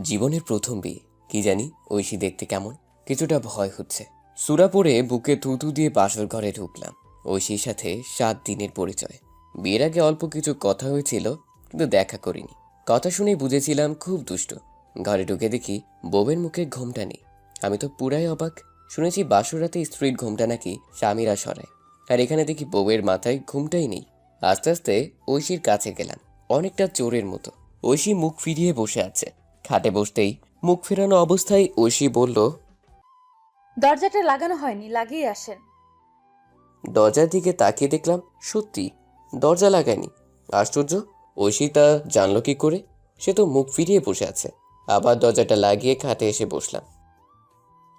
জীবনের প্রথম বিয়ে কি জানি, ঐশী দেখতে কেমন, কিছুটা ভয় হচ্ছে। সুরা পরে বুকে থুতু দিয়ে বাসর ঘরে ঢুকলাম, ঐশীর সাথে সাত দিনের পরিচয়। বিয়ের আগে অল্প কিছু কথা হয়েছিল, কিন্তু দেখা করিনি। কথা শুনেই বুঝেছিলাম খুব দুষ্ট। ঘরে ঢুকে দেখি বউয়ের মুখে ঘোমটা নেই। আমি তো পুরাই অবাক, শুনেছি বাসর রাতে স্ত্রীর ঘোমটা নাকি স্বামীরা সরায়। আর এখানে দেখি বউয়ের মাথায় ঘুমটাই নেই। আস্তে আস্তে ঐশীর কাছে গেলাম, অনেকটা চোরের মতো। ঐশী মুখ ফিরিয়ে বসে আছে। খাটে বসতেই মুখ ফেরানো অবস্থায় ঐশী বলল দরজাটা লাগানো হয়নি লাগিয়ে আসেন। দরজার দিকে তাকিয়ে দেখলাম সত্যি দরজা লাগায়নি। আশ্চর্য ঐশী তা জানলো কি করে? সে তো মুখ ফিরিয়ে বসে আছে। আবার দরজাটা লাগিয়ে খাটে এসে বসলাম।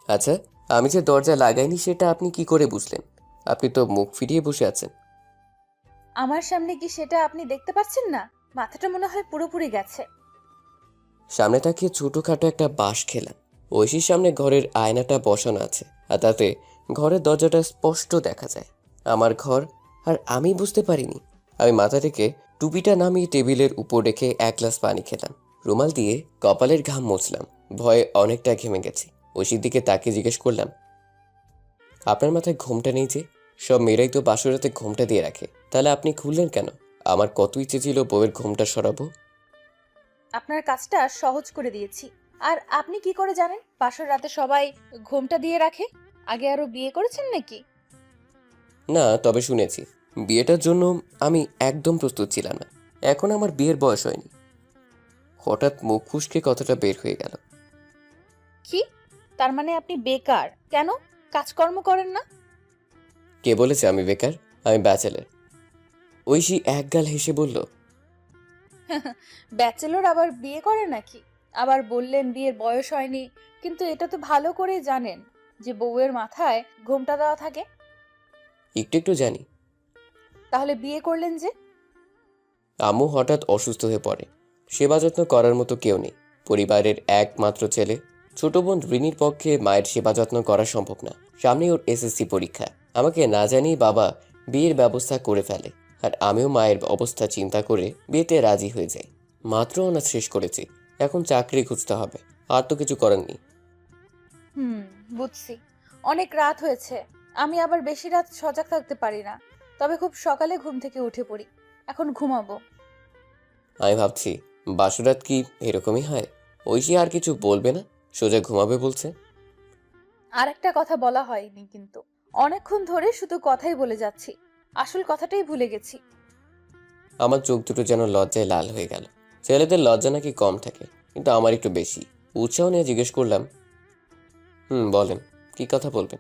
আচ্ছা আমি যে দরজা লাগাইনি সেটা আপনি কি করে বুঝলেন? আপনি তো মুখ ফিরিয়ে বসে আছেন। আমার সামনে কি সেটা আপনি দেখতে পাচ্ছেন না? মাথাটা মনে হয় পুরোপুরি গেছে। সামনে তাকিয়ে ছোটোখাটো একটা বাঁশ খেলাম। ঐশীর সামনে ঘরের আয়নাটা বসানো আছে, আর তাতে ঘরের দরজাটা স্পষ্ট দেখা যায়। আমার ঘর, আর আমি বুঝতে পারিনি। আমি মাথা থেকে টুপিটা নামিয়ে টেবিলের উপর রেখে এক গ্লাস পানি খেলাম। রুমাল দিয়ে কপালের ঘাম মুছলাম। ভয়ে অনেকটা ঘেমে গেছি। ঐশীর দিকে তাকে জিজ্ঞেস করলাম, আপনার মাথায় ঘোমটা নেই যে? সব মেয়েরাই তো বাসরাতে ঘোমটা দিয়ে রাখে। তাহলে আপনি খুললেন কেন? আমার কত ইচ্ছে ছিল বউয়ের ঘোমটা সরাবো? আপনার কাজটা সহজ করে দিয়েছি। আর আপনি কি করে জানেন? পাশের রাতে সবাই ঘোমটা দিয়ে রাখে? আগে আরও বিয়ে করেছেন নাকি? না তবে শুনেছি। বিয়েটার জন্য আমি একদম প্রস্তুত ছিলাম না। এখন আমার বিয়ের বয়স হয়নি। হঠাৎ মুখ ফুসকে কথাটা বের হয়ে গেল। কি? তার মানে আপনি বেকার। কেন? কাজকর্ম করেন না? কে বলেছে আমি বেকার? আমি ব্যাচেলার। ঐশী একগাল হেসে বলল ব্যাচেলর আবার বিয়ে করে নাকি? আবার বললেন বিয়ের বয়স হয়নি কিন্তু এটা তো ভালো করে জানেন যে বউয়ের মাথায় ঘোমটা দেওয়া থাকে। একটু একটু জানি। তাহলে বিয়ে করলেন যে? আম্মু হঠাৎ অসুস্থ হয়ে পড়ে। সেবা যত্ন করার মতো কেউ নেই। পরিবারের একমাত্র ছেলে। ছোট বোন ঋণীর পক্ষে মায়ের সেবা যত্ন করা সম্ভব না। সামনে ওর এসএসসি পরীক্ষা। আমাকে না জানিয়ে বাবা বিয়ের ব্যবস্থা করে ফেলে। আর আমিও মায়ের অবস্থা চিন্তা করে বিয়েতে রাজি হয়ে যাই। মাত্র অনার্স শেষ করেছি এখন চাকরি খুঁজতে হবে আর তো কিছু করার হুম বুঝছি। অনেক রাত হয়েছে আমি আবার বেশি রাত সজাগ থাকতে পারি না তবে খুব সকালে ঘুম থেকে উঠে পড়ি এখন ঘুমাবো। আমি ভাবছি বাসুরাত কি এরকমই হয়? ঐশী আর কিছু বলবে না সোজা ঘুমাবে বলছে। আর একটা কথা বলা হয়নি কিন্তু অনেকক্ষণ ধরে শুধু কথাই বলে যাচ্ছি আসল কথাটাই ভুলে গেছি। আমার চোখ দুটো যেন লজ্জায় লাল হয়ে গেল। ছেলেদের লজ্জা নাকি কম থাকে কিন্তু আমার একটু বেশি। উৎসাহ নিয়ে জিজ্ঞেস করলাম হুম বলেন কি কথা বলবেন?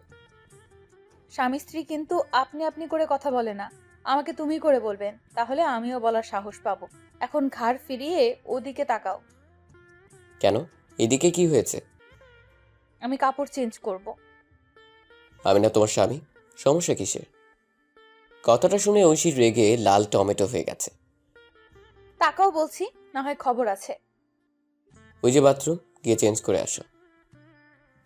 স্বামী স্ত্রী কিন্তু আপনি আপনি করে কথা বলে না। আমাকে তুমি করে বলবেন তাহলে আমিও বলার সাহস পাবো। এখন ঘাড় ফিরিয়ে ওদিকে তাকাও। কেন? এদিকে কি হয়েছে? আমি কাপড় চেঞ্জ করব। আমি না তোমার স্বামী? সমস্যা কিসের? কথাটা শুনে ঐশীর রেগে লাল টমেটো হয়ে গেছে। তাকাও বলছি না হয় খবর আছে। ওই যে বাথরুম গিয়ে চেঞ্জ করে আসো।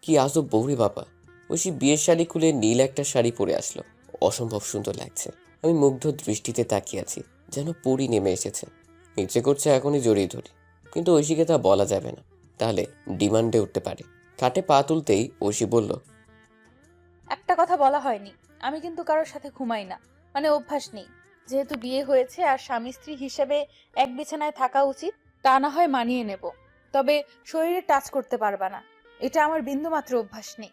কি আজব বৌরি বাবা। ঐশী বিয়ের শাড়ি খুলে নীল একটা শাড়ি পরে আসলো। অসম্ভব সুন্দর লাগছে। আমি মুগ্ধ দৃষ্টিতে তাকিয়ে আছি যেন পরি নেমে এসেছে। ইচ্ছে করছে এখনই জড়িয়ে ধরি কিন্তু ঐশীকে তা বলা যাবে না। তাহলে ডিমান্ডে উঠতে পারে। খাটে পা তুলতেই ঐশী বলল একটা কথা বলা হয়নি। আমি কিন্তু কারোর সাথে ঘুমাই না। মানে অভ্যাস নেই। যেহেতু বিয়ে হয়েছে আর স্বামী স্ত্রী হিসেবে এক বিছানায় থাকা উচিত তা না হয় মানিয়ে নেব। তবে শরীরে টাচ করতে পারবা না। এটা আমার বিন্দুমাত্র অভ্যাস নেই।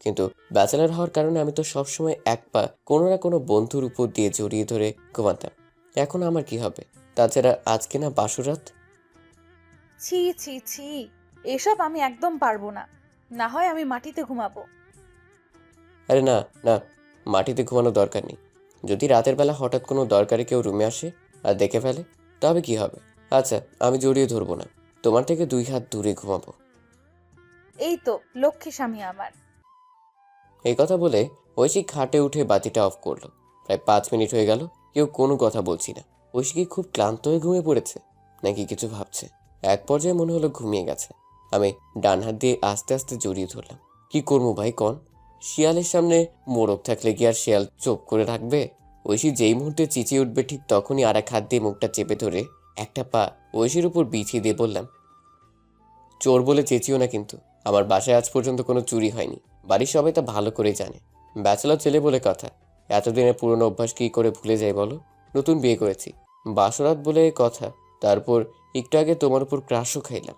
কিন্তু ব্যাচেলার হওয়ার কারণে আমি তো সবসময় এক পা কোনো না কোনো বন্ধুর উপর দিয়ে জড়িয়ে ধরে ঘুমাতাম। এখন আমার কি হবে? তাছাড়া আজকে না বাসুরাত ছি ছি ছি এসব আমি একদম পারব না। না হয় আমি মাটিতে ঘুমাবো। আরে না না মাটিতে ঘুমানো দরকার নেই। যদি রাতের বেলা হঠাৎ কোনো দরকারে কেউ রুমে আসে আর দেখে ফেলে তবে কি হবে? আচ্ছা আমি জড়িয়ে ধরবো না। তোমার থেকে দুই হাত দূরে ঘুমাবো। এই তো লক্ষ্মী স্বামী আমার। এই কথা বলে ঐশী খাটে উঠে বাতিটা অফ করল। প্রায় পাঁচ মিনিট হয়ে গেল কেউ কোনো কথা বলছি না। ঐশী কি খুব ক্লান্ত হয়ে ঘুমিয়ে পড়েছে? নাকি কিছু ভাবছে? এক পর্যায়ে মনে হলো ঘুমিয়ে গেছে। আমি ডান হাত দিয়ে আস্তে আস্তে জড়িয়ে ধরলাম। কি করব ভাই কন? শিয়ালের সামনে মোড়ক থাকলে কি আর শিয়াল চোপ করে রাখবে? ঐশী যেই মুহূর্তে চিচিয়ে উঠবে ঠিক তখনই আর এক হাত দিয়ে মুখটা চেপে ধরে একটা পা ঐশীর উপর বিছিয়ে দিয়ে বললাম, চোর বলে চেঁচিও না কিন্তু। আমার বাসায় আজ পর্যন্ত কোনো চুরি হয়নি। বাড়ির সবাই তা ভালো করেই জানে। ব্যাচেলর ছেলে বলে কথা। এতদিনের পুরনো অভ্যাস কী করে ভুলে যাই বলো? নতুন বিয়ে করেছি। বাসরাত বলে কথা। তারপর একটু আগে তোমার উপর ক্রাশও খাইলাম।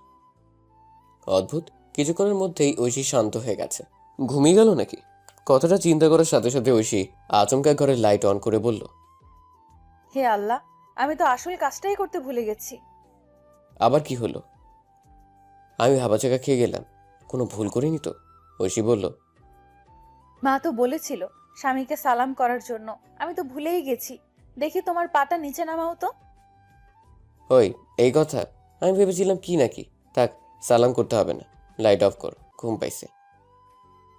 অদ্ভুত। কিছুক্ষণের মধ্যেই ঐশী শান্ত হয়ে গেছে। ঘুমিয়ে গেল নাকি? কথাটা চিন্তা করার সাথে সাথে ঐশী আচমকা ঘরের লাইট অন করে বলল হে আল্লাহ আমি তো আসল কাজটাই করতে ভুলে গেছি। আবার কি হলো? আমি ভাবাচাকা খেয়ে গেলাম কোনো ভুল করিনি তো? ঐশী বলল মা তো বলেছিল স্বামীকে সালাম করার জন্য আমি তো ভুলেই গেছি। দেখি তোমার পাটা নিচে নামাও তো। ওই এই কথা আমি ভেবেছিলাম কি নাকি? থাক সালাম করতে হবে না। লাইট অফ কর ঘুম পাইছে।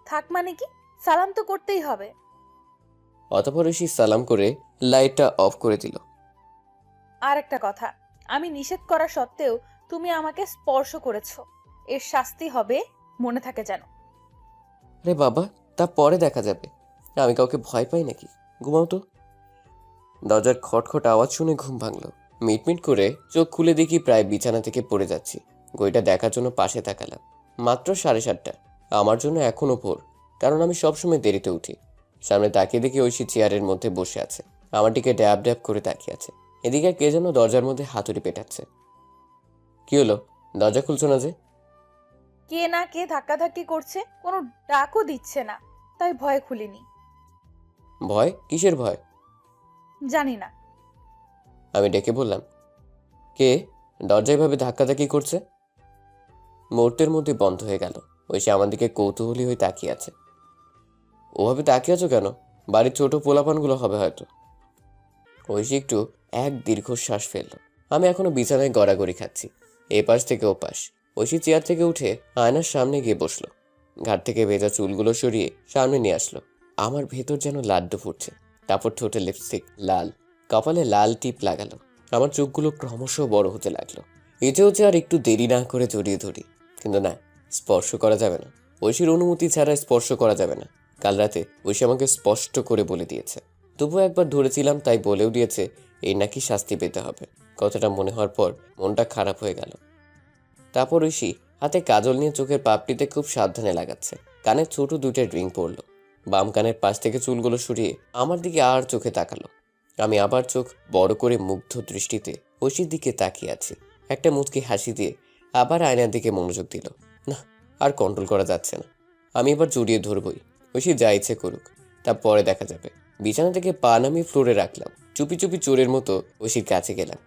থাক মানে কি? সালাম তো করতেই হবে। অতপর ঐশী সালাম করে লাইটটা অফ করে দিল। আর একটা কথা আমি নিষেধ করা সত্ত্বেও তুমি আমাকে স্পর্শ করেছ। এর শাস্তি হবে মনে থাকে যেন। আরে বাবা তা পরে দেখা যাবে। আমি কাউকে ভয় পাই নাকি? ঘুমাও তো। দরজার খটখট আওয়াজ শুনে ঘুম ভাঙলো। মিটমিট করে চোখ খুলে দেখি প্রায় বিছানা থেকে পড়ে যাচ্ছি। গইটা দেখার জন্য পাশে তাকালাম। মাত্র সাড়ে সাতটা। আমার জন্য এখনও ভোর কারণ আমি সবসময় দেরিতে উঠি। সামনে তাকিয়ে দেখি ঐশী চেয়ারের মধ্যে বসে আছে। আমার দিকে ড্যাব ড্যাব করে তাকিয়ে আছে। এদিকে কে যেন দরজার মধ্যে হাতুড়ি পেটাচ্ছে। কি হলো? দরজা খুলছো না যে? কে না কে ধাক্কাধাক্কি করছে কোনো ডাকও দিচ্ছে না তাই ভয় খুলিনি। ভয়? কিসের ভয়? জানি না। আমি ডেকে বললাম কে? দরজায় ভাবে ধাক্কাধাক্কি করছে? মুহূর্তের মধ্যে বন্ধ হয়ে গেল। সে আমার দিকে কৌতূহলী হয়ে তাকিয়ে আছে। ওভাবে তাকিয়ে আছো কেন? বাড়ির ছোট পোলাপানগুলো হবে হয়তো। ঐশী একটু এক দীর্ঘশ্বাস ফেলল। আমি এখনও বিছানায় গড়াগড়ি খাচ্ছি। এ পাশ থেকে ও পাশ ঐশী চেয়ার থেকে উঠে আয়নার সামনে গিয়ে বসল। ঘাট থেকে ভেজা চুলগুলো সরিয়ে সামনে নিয়ে আসলো। আমার ভেতর যেন লাড্ডু ফুটছে। তারপর ঠোঁটে লিপস্টিক লাল, কপালে লাল টিপ লাগালো। আমার চোখগুলো ক্রমশ বড় হতে লাগল। ইচ্ছে হচ্ছে আর একটু দেরি না করে জড়িয়ে ধরি। কিন্তু না স্পর্শ করা যাবে না। ঐশীর অনুমতি ছাড়া স্পর্শ করা যাবে না। কাল রাতে ঐশী আমাকে স্পষ্ট করে বলে দিয়েছে। তবুও একবার ধরেছিলাম, তাই বলেও দিয়েছে, এই নাকি শাস্তি পেতে হবে। কথাটা মনে হওয়ার পর মনটা খারাপ হয়ে গেল। তারপর ঐশী হাতে কাজল নিয়ে চোখের পাপড়িতে খুব সাবধানে লাগাচ্ছে। কানে ছোট দুইটা ড্রিং পড়ল। বাম কানের পাশ থেকে চুলগুলো সরিয়ে আমার দিকে আর চোখে তাকালো। আমি আবার চোখ বড় করে মুগ্ধ দৃষ্টিতে ঐশীর দিকে তাকিয়ে আছি। একটা মুচকি হাসি দিয়ে আবার আয়নার দিকে মনোযোগ দিল। না, আর কন্ট্রোল করা যাচ্ছে না। আমি এবার জড়িয়ে ধরবই। ঐশী যা ইচ্ছে করুক, তা পরে দেখা যাবে। বিছানা থেকে পা নামিয়ে ফ্লোরে রাখলাম। চুপি চুপি চোরের মতো ঐশীর কাছে গেলাম।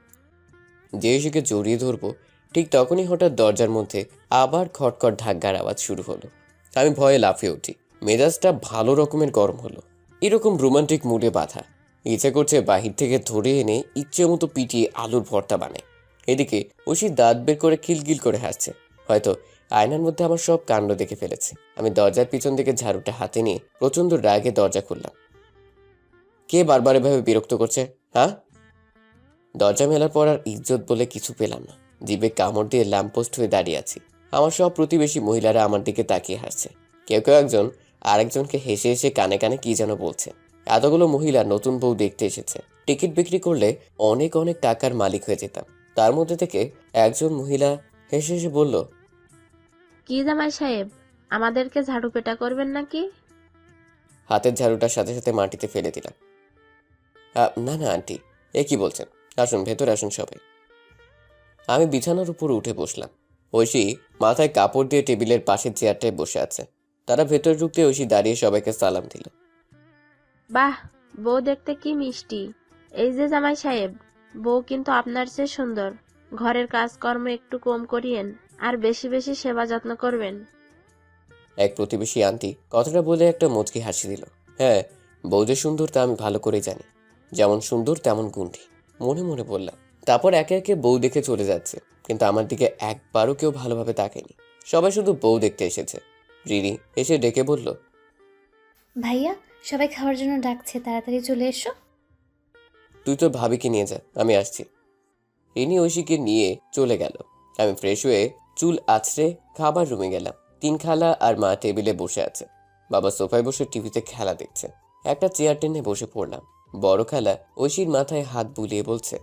যে ঐশীকে জড়িয়ে ধরবো, ঠিক তখনই হঠাৎ দরজার মধ্যে আবার খটখট ঢাকগার আওয়াজ শুরু হলো। আমি ভয়ে লাফিয়ে উঠি। মেজাজটা ভালো রকমের গরম হলো। এরকম রোমান্টিক মুডে বাঁধা। ইচ্ছে করছে বাহির থেকে ধরে এনে ইচ্ছে মতো পিটিয়ে আলুর ভর্তা বানায় এদিকে ঐশী দাঁত বের করে খিলগিল করে হাসছে। হয়তো আয়নার মধ্যে আমার সব কাণ্ড দেখে ফেলেছে। আমি দরজার পিছন দিকে ঝাড়ুটা হাতে নিয়ে প্রচণ্ড রাগে দরজা খুললাম। কে বারবার এভাবে বিরক্ত করছে হ্যাঁ? দরজা মেলার পর আর ইজ্জত বলে কিছু পেলাম না। জিভে কামড় দিয়ে ল্যাম্পপোস্ট হয়ে দাঁড়িয়ে আছি। আমার সব প্রতিবেশী মহিলারা আমার দিকে তাকিয়ে হাসছে। কেউ কেউ একজন আরেকজনকে হেসে হেসে কানে কানে কি যেন বলছে। এতগুলো মহিলা নতুন বউ দেখতে এসেছে। টিকিট বিক্রি করলে অনেক অনেক টাকার মালিক হয়ে যেতাম। তার মধ্যে থেকে একজন মহিলা হেসে হেসে বলল কি জামাই সাহেব আমাদেরকে ঝাড়ু পেটা করবেন নাকি? হাতের ঝাড়ুটার সাথে সাথে মাটিতে ফেলে দিলাম। আ, না না আন্টি এ কি বলছেন? আসুন ভেতরে আসুন সবাই। আমি বিছানার উপর উঠে বসলাম। ঐশী মাথায় কাপড় দিয়ে টেবিলের পাশের চেয়ারটায় বসে আছে। তারা ভেতরে ঢুকতে ঐশী দাঁড়িয়ে সবাইকে সালাম দিল। বাহ বউ দেখতে কি মিষ্টি। এই যে জামাই সাহেব বউ কিন্তু আপনার চেয়ে সুন্দর। ঘরের কাজকর্ম একটু কম করিয়েন। আর বেশি বেশি সেবা যত্ন করবেন। এক প্রতিবেশী আন্টি কথাটা বলে একটা মুচকি হাসি দিল। হ্যাঁ বউ যে সুন্দর তা আমি ভালো করে জানি। যেমন সুন্দর তেমন গুণী। মনে মনে বললাম তারপর একে একে বউ দেখে চলে যাচ্ছে কিন্তু আমার দিকে একবারও কেউ ভালোভাবে তাকেনি সবাই শুধু বউ দেখতে এসেছে। রিনি এসে ডেকে বলল ভাইয়া সবাই খাওয়ার জন্য ডাকছে তাড়াতাড়ি চলে এসো। তুই তোর ভাবিকে নিয়ে যা আমি আসছি। রিনি ঐশীকে নিয়ে চলে গেল। আমি ফ্রেশ হয়ে চুল আছড়ে খাবার রুমে গেলাম। তিন খালা আর মা টেবিলে বসে আছে। বাবা সোফায় বসে টিভিতে খেলা দেখছে। একটা চেয়ার টেনে বসে পড়লাম। বড় খালা ঐশীর মাথায় হাত বুলিয়ে বলছে,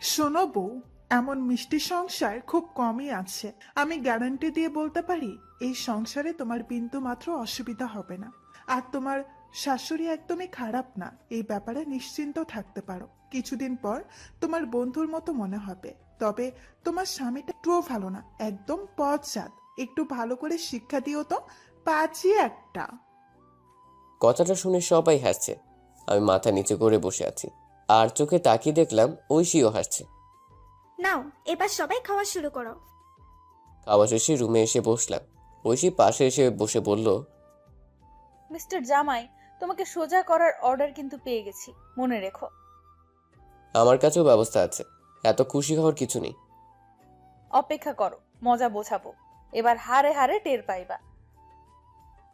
শোনো বউ, এমন মিষ্টি সংসার খুব কমই আছে। আমি গ্যারান্টি দিয়ে বলতে পারি, এই সংসারে তোমার বিন্দু মাত্র অসুবিধা হবে না। আর তোমার শাশুড়ি একদমই খারাপ না, এই ব্যাপারে নিশ্চিন্ত থাকতে পারো। কিছুদিন পর তোমার বন্ধুর মতো মনে হবে। তবে তোমার স্বামীটা একটুও ভালো না একদম পথজাত। একটু ভালো করে শিক্ষা দিও তো পাঁচই একটা। কথাটা শুনে সবাই হাসছে। আমি মাথা নিচু করে বসে আছি। আর চোখে তাকিয়ে দেখলাম ঐশীও হাসছে। নাও এবার সবাই খাওয়া শুরু করো। খাওয়া শেষে রুমে এসে বসলাম। ঐশী পাশে এসে বসে বলল মিস্টার জামাই তোমাকে সোজা করার অর্ডার কিন্তু পেয়ে গেছি। মনে রেখো। আমার কাছেও ব্যবস্থা আছে। এত খুশি হওয়ার কিছু নেই। অপেক্ষা করো মজা বোঝাবো। এবার হারে হারে টের পাইবা।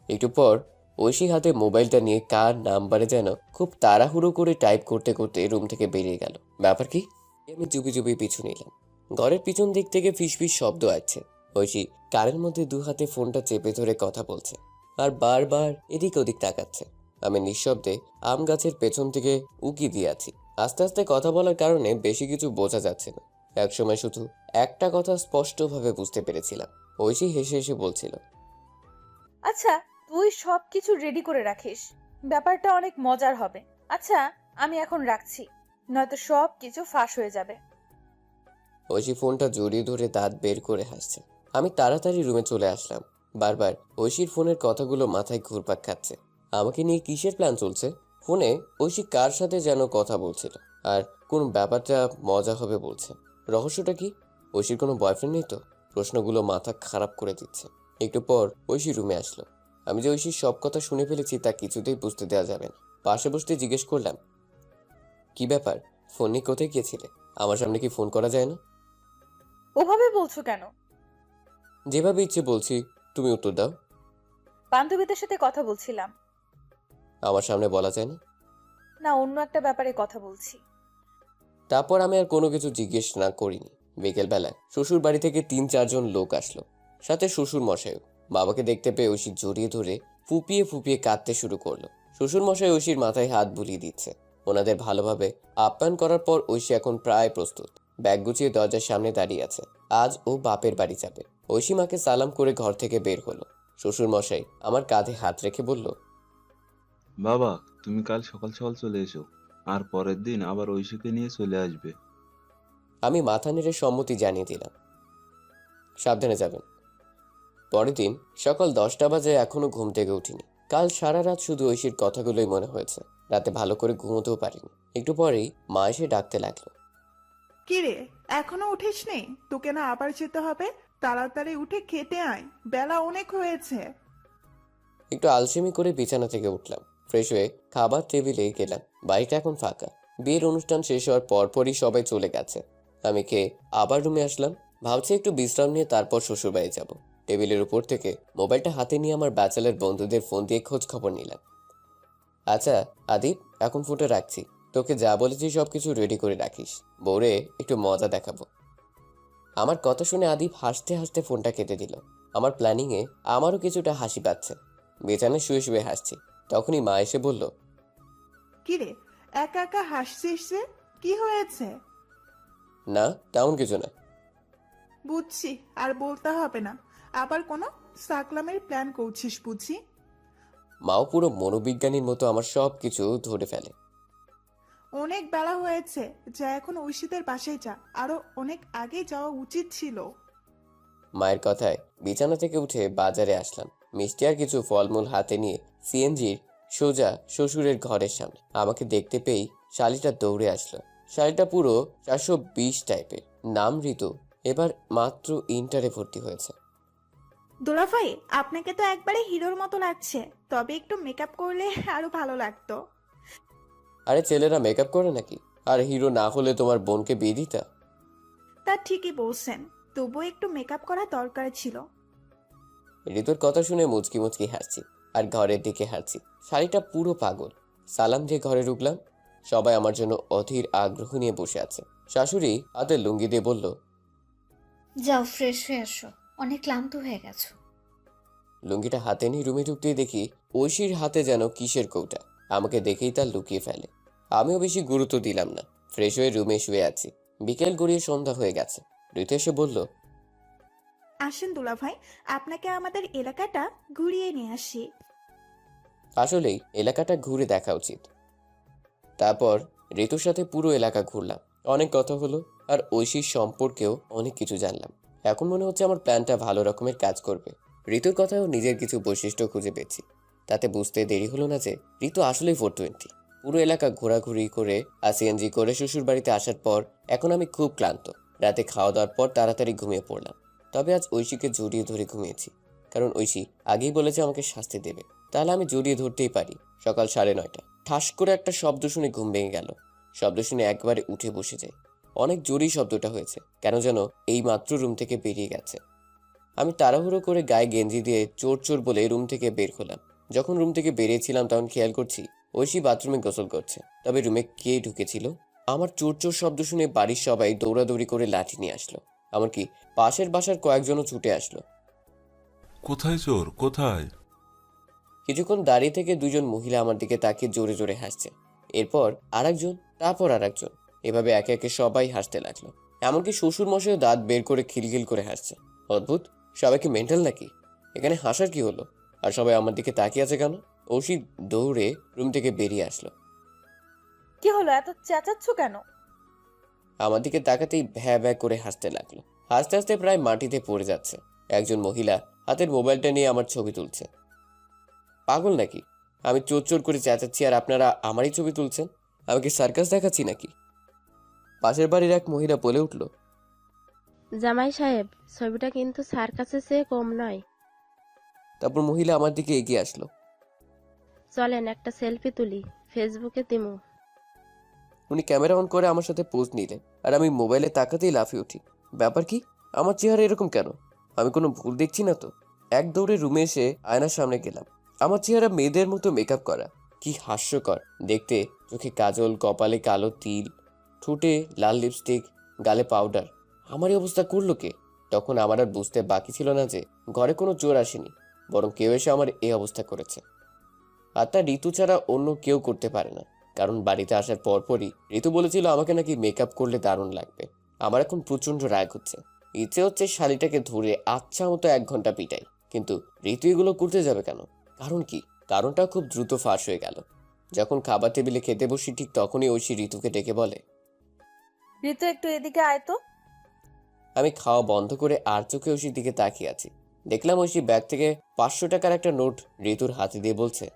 একটু পর ঐশী হাতে মোবাইলটা নিয়ে কার নাম্বারে যেন খুব তাড়াহুড়ো করে টাইপ করতে করতে রুম থেকে বেরিয়ে গেল। ব্যাপার কি? আমি চুপি চুপি পিছু নিলাম। ঘরের পিছন দিক থেকে ফিসফিস শব্দ আছে। ঐশী কারের মধ্যে দু হাতে ফোনটা চেপে ধরে কথা বলছে আর বারবার এদিক ওদিক তাকাচ্ছে। আমি নিঃশব্দে আম গাছের পেছন থেকে উকি দিয়ে আছি। আস্তে আস্তে কথা বলার কারণে বেশি কিছু বোঝা যাচ্ছে না। একসময় শুধু একটা কথা স্পষ্টভাবে বুঝতে পেরেছিলাম। ঐশী হেসে হেসে বলছিল আচ্ছা তুই সব কিছু রেডি করে রাখিস। ব্যাপারটা অনেক মজার হবে। আচ্ছা আমি এখন রাখছি। নয়তো সব কিছু ফাঁস হয়ে যাবে। ঐশী ফোনটা জড়িয়ে ধরে দাঁত বের করে হাসছে। আমি তাড়াতাড়ি রুমে চলে আসলাম। বারবার ঐশীর ফোনের কথাগুলো মাথায় ঘুরপাক খাচ্ছে। আমাকে নিয়ে কিসের প্ল্যান চলছে? ফোনে ঐশী কার সাথে যেন কথা বলছিল? আর কোন ব্যাপারটা মজা হবে বলছে? রহস্যটা কি? ঐশীর কোনো বয়ফ্রেন্ড নেই তো? প্রশ্নগুলো মাথা খারাপ করে দিচ্ছে। একটু পর ঐশী রুমে আসলো। আমি যে ঐশীর সব কথা শুনে ফেলেছি তা কিছুতেই বুঝতে দেওয়া যাবে না। পাশে বসতে জিজ্ঞেস করলাম কি ব্যাপার? ফোন নিয়ে কোথায় গিয়েছিলে? আমার সামনে কি ফোন করা যায় না? ওভাবে বলছো কেন? যেভাবে ইচ্ছে বলছি তুমি উত্তর দাও। বান্ধবীদের সাথে কথা বলছিলাম। আমার সামনে বলা যায় না। না অন্য একটা ব্যাপারে কথা বলছি। তারপর আমি আর কোনো কিছু জিজ্ঞেস না করিনি। বিকেলবেলায় শ্বশুর বাড়ি থেকে তিন চারজন লোক আসলো। সাথে শ্বশুর মশাইও বাবাকে দেখতে পেয়ে ঐশী জড়িয়ে ধরে ফুপিয়ে ফুপিয়ে কাঁদতে শুরু করল। শ্বশুর মশাই ঐশীর মাথায় হাত বুলিয়ে দিচ্ছে। ওনাদের ভালোভাবে আপ্যায়ন করার পর ঐশী এখন প্রায় প্রস্তুত। ব্যাগ গুছিয়ে দরজার সামনে দাঁড়িয়ে আছে। আজ ও বাপের বাড়ি যাবে। ঐশী মাকে সালাম করে ঘর থেকে বের হলো। শ্বশুর মশাই আমার কাঁধে হাত রেখে বলল বাবা তুমি কাল সকাল সকাল চলে এসো আর পরের দিন আবার ঐশীকে নিয়ে চলে আসবে। আমি মাথা নেড়ে সম্মতি জানিয়ে দিলাম। সাবধানে যাবেন। পরের দিন সকাল দশটা বাজে এখনও ঘুম থেকে উঠিনি। কাল সারা রাত শুধু ঐশীর কথাগুলোই মনে হয়েছে। রাতে ভালো করে ঘুমোতেও পারিনি। একটু পরেই মা এসে ডাকতে লাগল। কিরে এখনও উঠিসনি? তোকে না আবার যেতে হবে? তাড়াতাড়ি উঠে খেতে আয়। বেলা অনেক হয়েছে। একটু আলসেমি করে বিছানা থেকে উঠলাম। ফ্রেশ হয়ে খাবার টেবিলে গেলাম। বাড়িটা এখন ফাঁকা। বিয়ের অনুষ্ঠান শেষ হওয়ার পরপরই সবাই চলে গেছে। আমি খেয়ে আবার রুমে আসলাম? ভাবছি একটু বিশ্রাম নিয়ে তারপর শ্বশুরবাড়ি যাব। টেবিলের উপর থেকে মোবাইলটা হাতে নিয়ে আমার ব্যাচেলার বন্ধুদের ফোন দিয়ে খোঁজ খবর নিলাম। আচ্ছা আদিপ, এখন ফোনটা রাখছি। তোকে যা বলেছি সব কিছু রেডি করে রাখিস। বোরে একটু মজা দেখাবো। আমার কথা শুনে আদিপ হাসতে হাসতে ফোনটা কেটে দিল। আমার প্ল্যানিংয়ে আমারও কিছুটা হাসি পাচ্ছে। বিছানায় শুয়ে শুয়ে হাসছি। তখনই মা এসে বলল কিরে একা একা হাসছিস যে? কি হয়েছে? না তেমন কিছু না। বুঝছি আর বলতে হবে না। আবার কোনো সাকলামের প্ল্যান করছিস বুঝি? মাও পুরো মনোবিজ্ঞানীর মতো আমার সব কিছু ধরে ফেলে। অনেক বেলা হয়েছে যা এখন ঐশীদের বাসায় যা। আরও অনেক আগে যাওয়া উচিত ছিল। মায়ের কথায় বিছানা থেকে উঠে বাজারে আসলাম। মিষ্টি আর কিছু ফলমূল হাতে নিয়ে সিএনজির সোজা শ্বশুরের ঘরের সামনে। আমাকে দেখতে পেয়েই শালিটা দৌড়ে আসলো। শালিটা পুরো চারশো বিশ টাইপের। নাম ঋতু এবার মাত্র ইন্টারে ভর্তি হয়েছে। দুলাভাই আপনাকে তো একবারে হিরোর মতো লাগছে। তবে একটু মেকআপ করলে আরও ভালো লাগতো। আরে ছেলেরা মেকআপ করে নাকি? আর হিরো না হলে তোমার বোনকে বিয়ে দিতা? তা ঠিকই বলছেন তবুও একটু মেকআপ করা দরকার ছিল। ঋতুর কথা শুনে মুচকি মুচকি হাসছি। আর ঘরের দিকে হাঁটছি। শাড়িটা পুরো পাগল। সালাম দিয়ে ঘরে ঢুকলাম। সবাই আমার জন্য অধীর আগ্রহ নিয়ে বসে আছে। শাশুড়ি হাতে লুঙ্গি দিয়ে বলল যাও ফ্রেশ হয়ে আসো। অনেক ক্লান্ত হয়ে গেছো। লুঙ্গিটা হাতে নিয়ে রুমে ঢুকতেই দেখি ঐশীর হাতে যেন কিসের কৌটা। আমাকে দেখেই তার লুকিয়ে ফেলে। আমিও বেশি গুরুত্ব দিলাম না। ফ্রেশ হয়ে রুমে শুয়ে আছি। বিকেল গড়িয়ে সন্ধ্যা হয়ে গেছে। ঋতু এসে বলল আসেন দুলাভাই আপনাকে আমাদের এলাকাটা ঘুরিয়ে নিয়ে আসি। আসলেই এলাকাটা ঘুরে দেখা উচিত। তারপর ঋতুর সাথে পুরো এলাকা ঘুরলাম। অনেক কথা হলো আর ঐশীর সম্পর্কেও অনেক কিছু জানলাম। এখন মনে হচ্ছে আমার প্ল্যানটা ভালো রকমের কাজ করবে। ঋতুর কথাও নিজের কিছু বৈশিষ্ট্য খুঁজে পেয়েছি। তাতে বুঝতে দেরি হলো না যে ঋতু আসলেই ফোর টোয়েন্টি পুরো এলাকা ঘোরাঘুরি করে আর সিএনজি করে শ্বশুর বাড়িতে আসার পর এখন আমি খুব ক্লান্ত। রাতে খাওয়া দাওয়ার পর তাড়াতাড়ি ঘুমিয়ে পড়লাম। তবে আজ ঐশীকে জড়িয়ে ধরে ঘুমিয়েছি। কারণ ঐশী আগেই বলেছে আমাকে শাস্তি দেবে। তাহলে আমি জড়িয়ে ধরতেই পারি, সকাল সাড়ে নয়টা ঠাস করে একটা শব্দ শুনে ঘুম ভেঙে গেল। শব্দ শুনে একবারে উঠে বসে যাই। অনেক জোরেই শব্দটা হয়েছে, কেন যেন এই মাত্র রুম থেকে বেরিয়ে গেছে। আমি তাড়াহুড়ো করে গায়ে গেঞ্জি দিয়ে চোর চোর বলে রুম থেকে বের হলাম। যখন রুম থেকে বেরিয়েছিলাম তখন খেয়াল করছি, ঐশী বাথরুমে গোসল করছে। তবে রুমে কে ঢুকেছিল? আমার চোর চোর শব্দ শুনে বাড়ির সবাই দৌড়াদৌড়ি করে লাঠি নিয়ে আসলো। এমনকি পাশের বাসার কয়েকজনও ছুটে আসলো। কোথায় চোর? কোথায়? কিছুক্ষণ দাঁড়িয়ে থেকে দুজন মহিলা আমার দিকে তাকিয়ে জোরে জোরে হাসছে। এরপর আরেকজন তারপর আরেকজন। এভাবে একে একে সবাই হাসতে লাগল। এমনকি শ্বশুর মশাইও দাঁত বের করে খিলখিল করে হাসছে। অদ্ভুত সবাই কি মেন্টাল নাকি? এখানে হাসার কি হলো? আর সবাই আমার দিকে তাকিয়ে আছে কেন? ঔষি দৌড়ে রুম থেকে বেরিয়ে আসলো। কি হলো এত চেঁচাচ্ছ কেন? আমার দিকে তাকাতেই ভ্যা ভ্যা করে হাসতে লাগল। হাসতে হাসতে প্রায় মাটিতে পড়ে যাচ্ছে। একজন মহিলা হাতের মোবাইলটা নিয়ে আমার ছবি তুলছে। পাগল নাকি? আমি চোর চোর করে চেঁচাচ্ছি আর আপনারা আমারই ছবি তুলছেন? আমাকে সার্কাস দেখাচ্ছি নাকি? পাশের বাড়ির এক মহিলা বলে উঠল জামাই সাহেব ছবিটা কিন্তু সার্কাসের চেয়ে কম নয়। তারপর মহিলা আমার দিকে এগিয়ে আসলো। চলেন একটা সেলফি তুলি ফেসবুকে দিমু। উনি ক্যামেরা অন করে আমার সাথে পোজ নিলেন আর আমি মোবাইলে তাকাতেই লাফিয়ে উঠি। ব্যাপার কি? আমার চেহারা এরকম কেন? আমি কোনো ভুল দেখছি না তো? এক দৌড়ে রুমে এসে আয়নার সামনে গেলাম। আমার চেহারা মেয়েদের মতো মেকআপ করা। কি হাস্যকর। দেখতে চোখে কাজল, কপালে কালো তিল, ঠোঁটে লাল লিপস্টিক গালে পাউডার আমার এই অবস্থা করল কে? তখন আমার আর বুঝতে বাকি ছিল না যে ঘরে কোনো চোর আসেনি, বরং কেউ এসে আমার এই অবস্থা করেছে। আর তা ঋতু ছাড়া অন্য কেউ করতে পারে না, কারণ বাড়িতে আসার পরপরই ঋতু বলেছিল আমাকে নাকি মেকআপ করলে দারুণ লাগবে। আমার এখন প্রচণ্ড রাগ হচ্ছে। ইচ্ছে হচ্ছে শালিটাকে ধরে আচ্ছা মতো এক ঘণ্টা পিটাই। কিন্তু ঋতু এগুলো করতে যাবে কেন? কারণ কি? কারণটা খুব দ্রুত ফাঁস হয়ে গেল। যখন খাবার টেবিলে খেতে বসি ঠিক তখনই ঐশী ঋতুকে ডেকে বলে ঋতু একটু এদিকে আয় তো। আমি খাওয়া বন্ধ করে আর চোখে ঐশীর দিকে তাকিয়ে আছি। দেখলাম ঐশী ব্যাগ থেকে পাঁচশো টাকার একটা নোট ঋতুর হাতে দিয়ে বলছে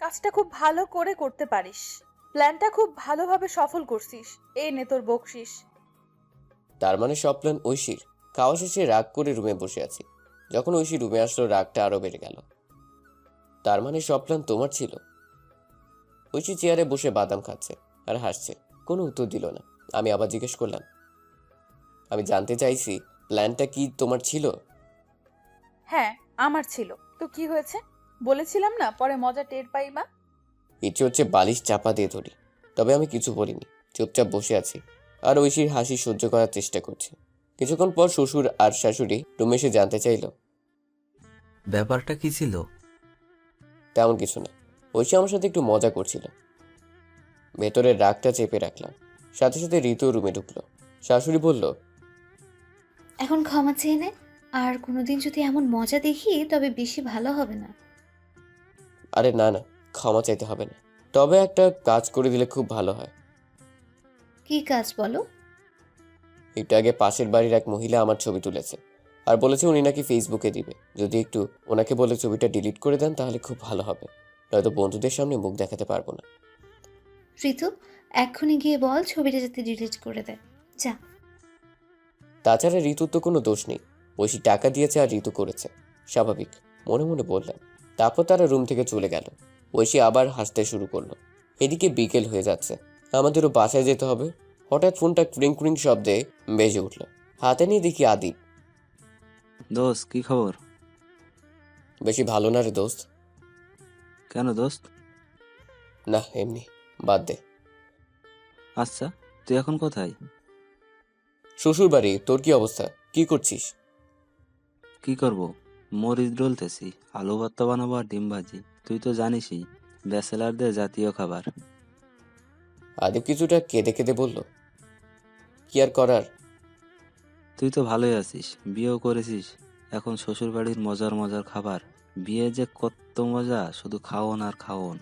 কাজটা খুব ভালো করে করতে পারিস। প্ল্যানটা খুব ভালোভাবে সফল করছিস। এই নে তোর বকশিস। তার মানে সব প্ল্যান ঐশীর। খাওয়া শেষে রাগ করে রুমে বসে আছি। যখন ঐশী রুমে আসলো রাগটা আরও বেড়ে গেল। তার মানে সব প্ল্যান তোমার ছিল। ঐশী চেয়ারে বসে বাদাম খাচ্ছে আর হাসছে। কোনো উত্তর দিল না। আমি আবার জিজ্ঞেস করলাম আমি জানতে চাইছি প্ল্যানটা কি তোমার ছিল? হ্যাঁ আমার ছিল। তো কি হয়েছে? বলেছিলাম না পরে মজা টের পাইবা ইচ্ছে হচ্ছে বালিশ চাপা দিয়ে ধরি তবে আমি কিছু বলিনি চুপচাপ বসে আছি। আর ঐশীর হাসি সহ্য করার চেষ্টা করছি। কিছুক্ষণ পর শ্বশুর আর শাশুড়ি রুমে এসে জানতে চাইলো ব্যাপারটা কি ছিল? তেমন কিছু না। ঐশী আমার সাথে একটু মজা করছিল। ভেতরের রাগটা চেপে রাখলাম। সাথে সাথে ঋতু রুমে ঢুকলো। শাশুড়ি বলল এখন ক্ষমা চেয়ে নে। আর কোনোদিন যদি এমন মজা দেখি তবে বেশি ভালো হবে না। আরে না না ক্ষমা চাইতে হবে না। তবে একটা কাজ করে দিলে খুব ভালো হয়। কি কাজ বলো? একটু আগে পাশের বাড়ির এক মহিলা আমার ছবি তুলেছে। আর বলেছে উনি নাকি ফেসবুকে দিবে। যদি একটু ওনাকে বলে ছবিটা ডিলিট করে দেন তাহলে খুব ভালো হবে। নয়তো বন্ধুদের সামনে মুখ দেখাতে পারব না। ঋতু এক্ষুনি গিয়ে বল ছবিটা যাতে ডিলিট করে দেয়। যা। তাছাড়া ঋতুর তো কোনো দোষ নেই। ঐশী টাকা দিয়েছে আর ঋতু করেছে। স্বাভাবিক। মনে মনে বললাম। তারপর তারা রুম থেকে চলে গেল। ঐশী আবার হাসতে শুরু করল। এদিকে বিকেল হয়ে যাচ্ছে। আমাদেরও বাসায় যেতে হবে। হঠাৎ ফোনটা ক্রিং ক্রিং শব্দে বেজে উঠল। হাতে নিয়ে দেখি আদিপ দোস্ত কি খবর? বেশি ভালো না রে দোস্ত। কেন দোস্ত? না এমনি বাদ দে। আচ্ছা তুই এখন কোথায়? শ্বশুর বাড়ি তোর কি অবস্থা? কি করছিস? কি করব? মরিচ ডলতেছি আলু ভর্তা বানাবো আর ডিম ভাজি। তুই তো জানিসই ব্যাচেলারদের জাতীয় খাবার। আদিপ কিছুটা কেঁদে কেঁদে বলল কি আর করার? তুই তো ভালোই আছিস বিয়েও করেছিস। এখন শ্বশুর বাড়ির মজার মজার খাবার। বিয়ে যে কত মজা, শুধু খাওন আর খাওন।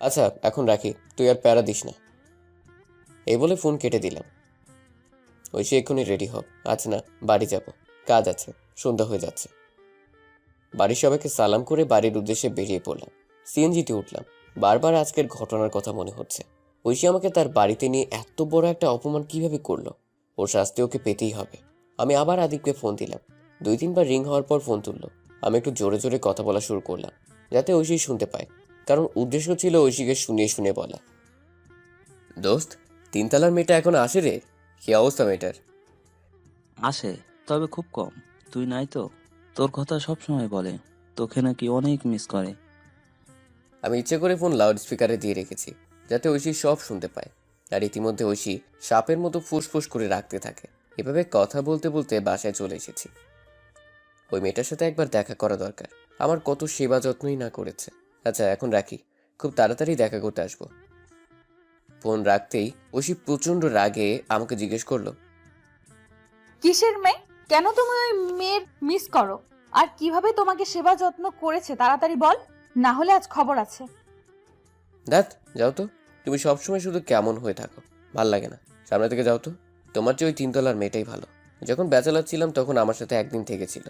আচ্ছা এখন রাখি, তুই আর প্যারা দিস না। এই বলে ফোন কেটে দিলাম। ওই সে এক্ষুনি রেডি হ। আজ না, বাড়ি যাব। কাজ আছে, সন্ধ্যা হয়ে যাচ্ছে। বাড়ির সবাইকে সালাম করে বাড়ির উদ্দেশ্যে বেরিয়ে পড়লাম। সিএনজিতে উঠলাম। বারবার আজকের ঘটনার কথা মনে হচ্ছে। ঐশী আমাকে তার বাড়িতে নিয়ে এত বড় একটা অপমান কীভাবে করল? ওর শাস্তি ওকে পেতেই হবে। আমি আবার আদিককে ফোন দিলাম। দুই তিনবার রিং হওয়ার পর ফোন তুললো। আমি একটু জোরে জোরে কথা বলা শুরু করলাম যাতে ঐশী শুনতে পায় কারণ উদ্দেশ্য ছিল ঐশীকে শুনিয়ে শুনে বলা। দোস্ত তিনতলার মেয়েটা এখন আসে রে? কি অবস্থা মেয়েটার? আসে তবে খুব কম। তুই নাই তো? তোর কথা সব সময় বলে তোকে নাকি অনেক মিস করে। আমি ইচ্ছে করে ফোন লাউড স্পিকারে দিয়ে রেখেছি যাতে ঐশী সব শুনতে পায় আর ইতিমধ্যে ঐশী সাপের মতো ফুসফুস করে রাখতে থাকে। এভাবে কথা বলতে বলতে বাসায় চলে এসেছি। ওই মেয়েটার সাথে একবার দেখা করা দরকার। আমার কত সেবা যত্নই না করেছে। আচ্ছা এখন রাখি। খুব তাড়াতাড়ি দেখা করতে আসব। ফোন রাখতেই ঐশী প্রচণ্ড রাগে আমাকে জিজ্ঞেস করল কিসের মেয়ে? কেন তুমি ওই মেয়ের মিস করো? আর কীভাবে তোমাকে সেবা যত্ন করেছে তাড়াতাড়ি বল। না হলে আজ খবর আছে। দেখ যাও তো। তুমি সবসময় শুধু কেমন হয়ে থাকো। ভালো লাগে না। সামনে থেকে যাও তো। তোমার চেয়ে ওই তিনতলার মেয়েটাই ভালো। যখন ব্যাচেলার ছিলাম তখন আমার সাথে একদিন থেকেছিল।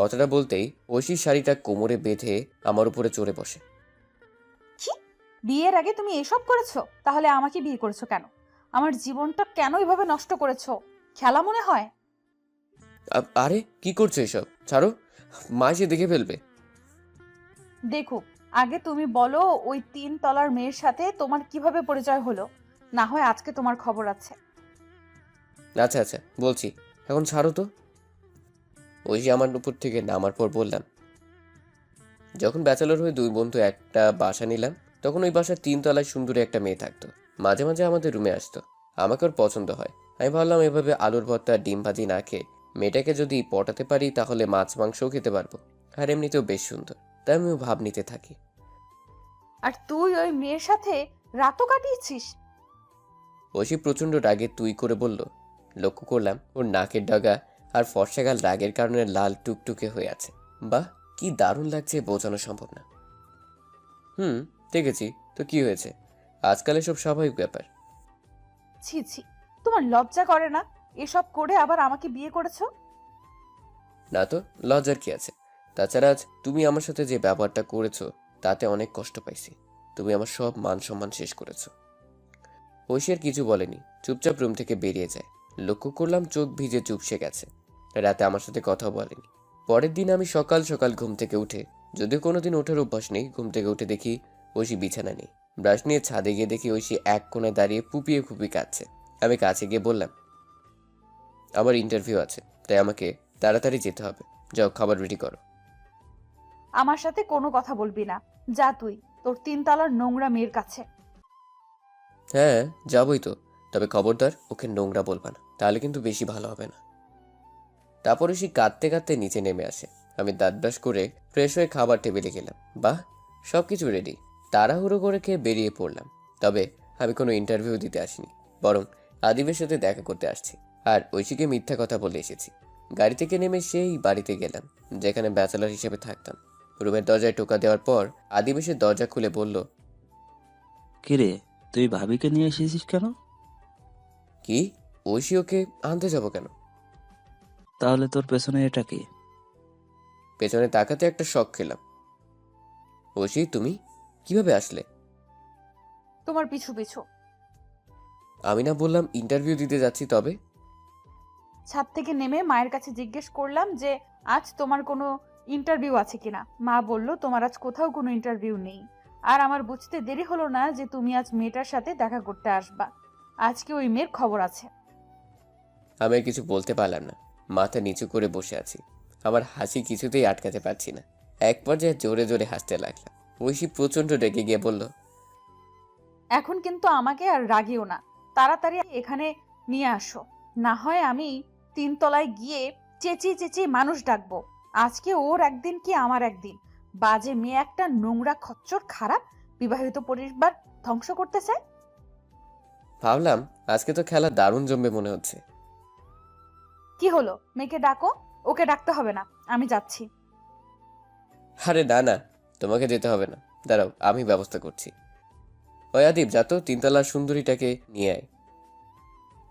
কথাটা বলতেই ঐশীর শাড়িটা কোমরে বেঁধে আমার উপরে চড়ে বসে। কি বিয়ের আগে তুমি এসব করেছ? তাহলে আমাকে বিয়ে করেছ কেন? আমার জীবনটা কেন এভাবে নষ্ট করেছ? খেলা মনে হয়? আ- আরে কি করছ এসব? ছাড়ো মা এসে দেখে ফেলবে। দেখো আগে তুমি বলো ওই তিন তলার মেয়ের সাথে তোমার কীভাবে পরিচয় হলো? না হয় আজকে তোমার খবর আছে। আচ্ছা আচ্ছা বলছি। এখন ছাড়ো তো। ঐশী আমার উপর থেকে নামার পর বললাম যখন ব্যাচেলর হয়ে দুই বন্ধু একটা বাসা নিলাম তখন ওই বাসার তিনতলায় সুন্দরী একটা মেয়ে থাকতো। মাঝে মাঝে আমাদের রুমে আসতো। আমাকে ওর পছন্দ হয়। আমি ভাবলাম এভাবে আলুর ভর্তা ডিম ভাজি না খেয়ে মেয়েটাকে যদি পটাতে পারি তাহলে মাছ মাংসও খেতে পারব। আর এমনিতেও বেশ সুন্দর। তাই আমিও ভাব নিতে থাকি। আর তুই ওই মেয়ের সাথে রাতও কাটিয়েছিস? ঐশী প্রচণ্ড রাগে তুই করে বলল লক্ষ্য করলাম ওর নাকের ডগা আর ফর্সাগাল রাগের কারণে লাল টুকটুকে হয়ে আছে। বাহ কি দারুণ লাগছে বোঝানো সম্ভব না। হুম দেখেছি। তো কি হয়েছে? আজকাল এসব স্বাভাবিক ব্যাপার। ছি ছি তোমার লজ্জা করে না? এসব করে আবার আমাকে বিয়ে করেছ? না তো লজ্জার কি আছে? তাছাড়া আজ তুমি আমার সাথে যে ব্যবহারটা করেছ তাতে অনেক কষ্ট পাইছি। তুমি আমার সব মান সম্মান শেষ করেছ। ঐশী আর কিছু বলেনি। চুপচাপ রুম থেকে বেরিয়ে যায়। লক্ষ্য করলাম চোখ ভিজে চুপসে গেছে। রাতে আমার সাথে কথা বলেনি। পরের দিন আমি সকাল সকাল ঘুম থেকে উঠে যদিও কোনোদিন ওঠার অভ্যাস নেই ঘুম থেকে উঠে দেখি ঐশী বিছানা নেই। ব্রাশ নিয়ে ছাদে গিয়ে দেখি ঐশী এক কোণে দাঁড়িয়ে পুপিয়ে ফুপিয়ে কাঁদছে। আমি কাছে গিয়ে বললাম আমার ইন্টারভিউ আছে তাই আমাকে তাড়াতাড়ি যেতে হবে। যাও খাবার রেডি করো। আমার সাথে কোনো কথা বলবি না। যা তুই তোর তিনতলার নোংরা মেয়ের কাছে। হ্যাঁ যাবই তো। তবে খবরদার ওকে নোংরা বলবা না। তাহলে কিন্তু বেশি ভালো হবে না। তারপরে সে কাঁদতে কাঁদতে নিচে নেমে আসে। আমি দাঁত ব্রাশ করে ফ্রেশ হয়ে খাবার টেবিলে গেলাম। বাহ সব কিছু রেডি তাড়াহুড়ো করে খেয়ে বেরিয়ে পড়লাম। তবে আমি কোনো ইন্টারভিউ দিতে আসিনি বরং আদিবের সাথে দেখা করতে আসছি। আর ঐশীকে মিথ্যা কথা বলে এসেছি। গাড়ি থেকে নেমে সেই বাড়িতে গেলাম যেখানে ব্যাচেলার হিসেবে থাকতাম। রুমের দরজায় টোকা দেওয়ার পর আদিবেশের দরজা খুলে বলল কিরে তুই ভাবিকে নিয়ে এসেছিস কেন? কি? ঐশী ওকে আনতে যাব কেন? তাহলে তোর পেছনে এটা কি? পেছনে তাকাতে একটা শখ খেলাম। ঐশী তুমি কীভাবে আসলে? তোমার পিছু পিছু। আমি না বললাম ইন্টারভিউ দিতে যাচ্ছি তবে। ছাদ থেকে নেমে মায়ের কাছে জিজ্ঞেস করলাম যে আজ তোমার কোনো ইন্টারভিউ আছে কিনা? মা বলল তোমার আজ কোথাও কোনো ইন্টারভিউ নেই। আর আমার বুঝতে দেরি হলো না যে তুমি আজ মেয়েটার সাথে দেখা করতে আসবা। আজকে ওই মেয়ের খবর আছে। আমি আর কিছু বলতে পারলাম না। মাথা নিচু করে বসে আছি। আমার হাসি কিছুতেই আটকাতে পারছি না। এক পর্যায়ে জোরে জোরে হাসতে লাগলাম। ঐশী প্রচণ্ড রেগে গিয়ে বলল এখন কিন্তু আমাকে আর রাগিও না। তাড়াতাড়ি এখানে নিয়ে আসো। না হয় আমি তিনতলায় গিয়ে চেঁচিয়ে চেঁচিয়ে মানুষ ডাকবো। আজকে ওর একদিন কি আমার একদিন? বাজে মেয়ে একটা নোংরা খচ্চর খারাপ বিবাহিত পরিবার ধ্বংস করতে চায় ভাবলাম আজকে তো খেলা দারুণ জমবে মনে হচ্ছে। কি হলো? মেয়েকে ডাকো, ওকে ডাকতে হবে না। আমি যাচ্ছি। আরে না না, তোমাকে যেতে হবে না। দাঁড়াও, আমি ব্যবস্থা করছি। অয়াদীপ যা তো তিনতলার সুন্দরীটাকে নিয়ে আয়।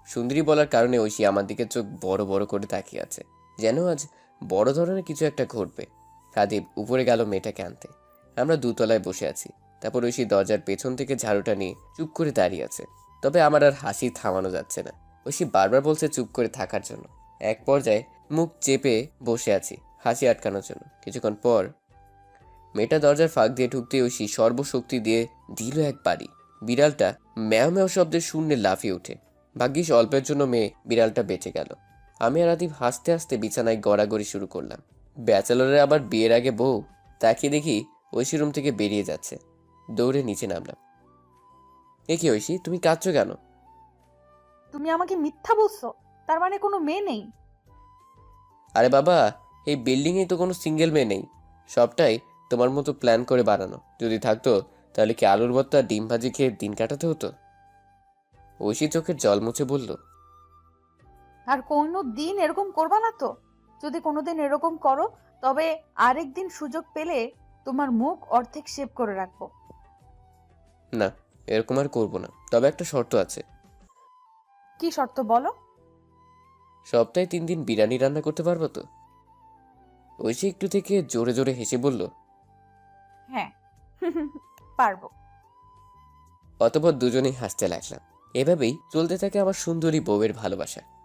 সুন্দরী বলার কারণে ঐশী আমার দিকে চোখ বড় বড় করে তাকিয়ে আছে। যেন আজ বড় ধরনের কিছু একটা ঘটবে। আদিপ উপরে গেল মেয়েটাকে আনতে। আমরা দুতলায় বসে আছি। তারপর ঐশী দরজার পেছন থেকে ঝাড়ুটা নিয়ে চুপ করে দাঁড়িয়ে আছে। তবে আমার আর হাসি থামানো যাচ্ছে না। ঐশী বারবার বলছে চুপ করে থাকার জন্য। এক পর্যায়ে মুখ চেপে বসে আছি, হাসি আটকানোর জন্য। কিছুক্ষণ পর মেয়েটা দরজার ফাঁক দিয়ে ঢুকতে ঐশী সর্বশক্তি দিয়ে দিল এক বাড়ি বিড়ালটা ম্যাও ম্যাও শব্দে শূন্যে লাফিয়ে ওঠে। ভাগ্যিস অল্পের জন্য মেয়ে বিড়ালটা বেঁচে গেল। আমি আর আদিব হাসতে হাসতে বিছানায় গড়াগড়ি শুরু করলাম। ব্যাচেলরের আবার বিয়ের আগে বউ? তাকে দেখি ঐশী রুম থেকে বেরিয়ে যাচ্ছে। দৌড়ে নিচে নামলাম। এ কি ঐশী, তুমি কাঁদছো কেন? তুমি আমাকে মিথ্যা বলছো। তার মানে কোনো মেয়ে নেই। আরে বাবা এই বিল্ডিংয়ে তো কোনো সিঙ্গেল মেয়ে নেই। সবটাই তোমার মতো প্ল্যান করে বানানো। যদি থাকতো তাহলে কি আলুর ভর্তা ডিম ভাজি খেয়ে দিন কাটাতে হতো? ঐশী চোখের জল মুছে বলল আর কোনো দিন এরকম করবা না তো। যদি কোনোদিন এরকম করো তবে আরেক দিন সুযোগ পেলে তোমার মুখ অর্ধেক শেভ করে রাখব। না এরকম আর করব না। তবে একটা শর্ত আছে। কি শর্ত বলো? সপ্তাহে তিন দিন বিরিয়ানি রান্না করতে পারব তো? ওই সে একটু থেকে জোরে জোরে হেসে বলল হ্যাঁ পারব। অতপর দুজনেই হাসতে লাগলাম। এভাবেই চলতে থাকে আমার সুন্দরী বউয়ের ভালোবাসা।